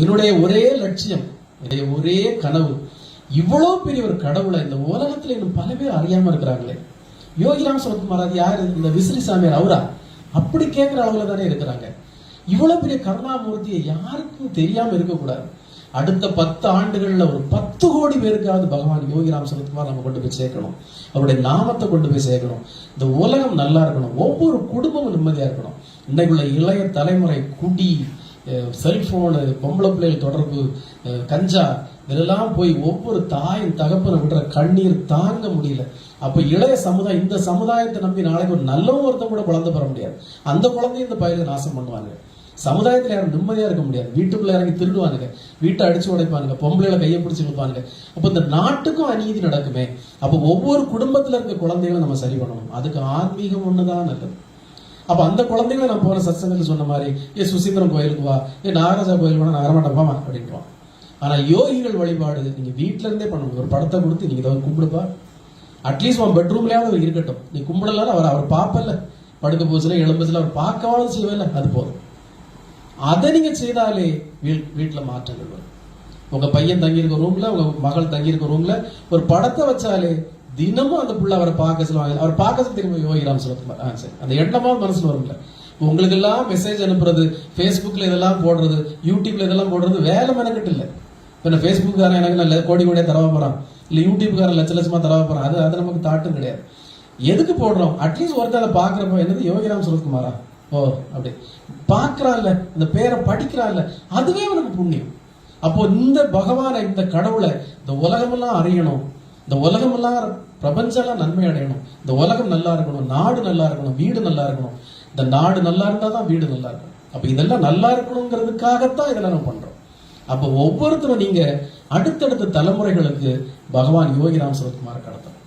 என்னுடைய ஒரே லட்சியம் என்னுடைய ஒரே கனவு. இவ்வளோ பெரிய ஒரு கடவுளை இந்த உலகத்தில் இன்னும் பல பேர் அறியாமல் இருக்கிறாங்களே. யோகிராம் சரத்குமார் யார்? இந்த விசிறி சாமியார் அவரா? அப்படி கேட்குற அளவில் தானே இருக்கிறாங்க. இவ்வளோ பெரிய கருணாமூர்த்தியை யாருக்கும் தெரியாமல் இருக்கக்கூடாது. அடுத்த பத்து ஆண்டுகளில் ஒரு பத்து கோடி பேருக்காவது பகவான் யோகிராம் சரத்குமார் நம்ம கொண்டு போய் சேர்க்கணும். அவருடைய நாமத்தை கொண்டு போய் சேர்க்கணும். இந்த உலகம் நல்லா இருக்கணும். ஒவ்வொரு குடும்பமும் நிம்மதியாக இருக்கணும். இன்னைக்குள்ள இளைய தலைமுறை குடி செல்ஃபோனு பொம்பளை பிள்ளைகள் தொடர்பு கஞ்சா இதெல்லாம் போய் ஒவ்வொரு தாயின் தகப்பனை விடுற கண்ணீர் தாங்க முடியல. அப்போ இளைய சமுதாயம் இந்த சமுதாயத்தை நம்பி நாளைக்கு ஒரு நல்லவன் ஒருத்தன் கூட குழந்தை பெற முடியாது. அந்த குழந்தையும் இந்த பயிரை நாசம் பண்ணுவாங்க சமுதாயத்தில் யாரும் நிம்மதியாக இருக்க முடியாது. வீட்டுக்குள்ள இறங்கி திருடுவானுங்க. வீட்டை அடிச்சு உடைப்பானுங்க. பொம்பளைகளை கையை பிடிச்சி இழுப்பானுங்க. அப்போ இந்த நாட்டுக்கும் அநீதி நடக்குமே. அப்போ ஒவ்வொரு குடும்பத்தில் இருக்க குழந்தைகளும் நம்ம சரி பண்ணணும். அதுக்கு ஆன்மீகம் ஒண்ணுதான் நல்லது. அப்போ அந்த குழந்தைகளை நான் போன சத்சங்கத்தில் சொன்ன மாதிரி ஏ சுசீந்திரம் கோயிலுக்கு வா. ஏ நாகராஜா கோயிலுக்கு வா நான் வரமாட்டேன் போமா அப்படின்ட்டுவான் யோகிகள் வழிபாடு நீங்கள் வீட்ல பண்ணணும். ஒரு படத்தை கொடுத்து நீங்கள் இதை கும்பிடுப்பா. அட்லீஸ்ட் உன் பெட்ரூம்லேயாவது அவர் இருக்கட்டும். நீ கும்பிடலாம் அவர் அவர் பார்ப்பல படுக்க போச்சுல எழும்புச்சுல அவர் பார்க்கவாது செய்வேல அது போதும். அதை நீங்கள் செய்தாலே வீ- வீட்டில் மாற்றங்கள் வரும். உங்கள் பையன் தங்கியிருக்க ரூமில் உங்கள் மகள் தங்கியிருக்க ரூமில் ஒரு படத்தை வச்சாலே தினமும் அந்த புள்ள அவரை பார்க்க சொல்லுவாங்க. அவர் பார்க்க திரும்ப யோகிராம் சொல்லுவாங்க ஆ சரி. அந்த எண்ணமாவது மனசுல வரும்ல. உங்களுக்கு எல்லாம் மெசேஜ் அனுப்புறது ஃபேஸ்புக்கில் இதெல்லாம் போடுறது யூடியூப்ல இதெல்லாம் போடுறது வேலை மெனக்கிட்டு இல்லை. இப்போ நான் ஃபேஸ்புக்காரன் எனக்கு நான் கோடி கோடியாக தரவா போகிறான் இல்லை யூடியூப்காரன் லட்ச லட்சமாக தரவா போகிறான் அது அது நமக்கு தாட்டும் கிடையாது. எதுக்கு போடுறோம்? அட்லீஸ்ட் ஒருத்தர் அதை பாக்குறப்ப என்னது யோகிராம் சுரத்குமாரா? ஓ அப்படி. பார்க்கறான்ல இந்த பேரை படிக்கிறான்ல அதுவே அவனுக்கு புண்ணியம். அப்போ இந்த பகவானை இந்த கடவுளை இந்த உலகமெல்லாம் அறியணும். இந்த உலகமெல்லாம் பிரபஞ்சம்லாம் நன்மை அடையணும். இந்த உலகம் நல்லா இருக்கணும் நாடு நல்லா இருக்கணும் வீடு நல்லா இருக்கணும். இந்த நாடு நல்லா இருந்தால் தான் வீடு நல்லா இருக்கும் அப்போ இதெல்லாம் நல்லா இருக்கணுங்கிறதுக்காகத்தான் இதெல்லாம் நம்ம பண்ணுறோம் அப்போ ஒவ்வொருத்தரும் நீங்கள் அடுத்தடுத்த தலைமுறைகளுக்கு பகவான் யோகிராம் சரத்குமார் கடத்தணும்.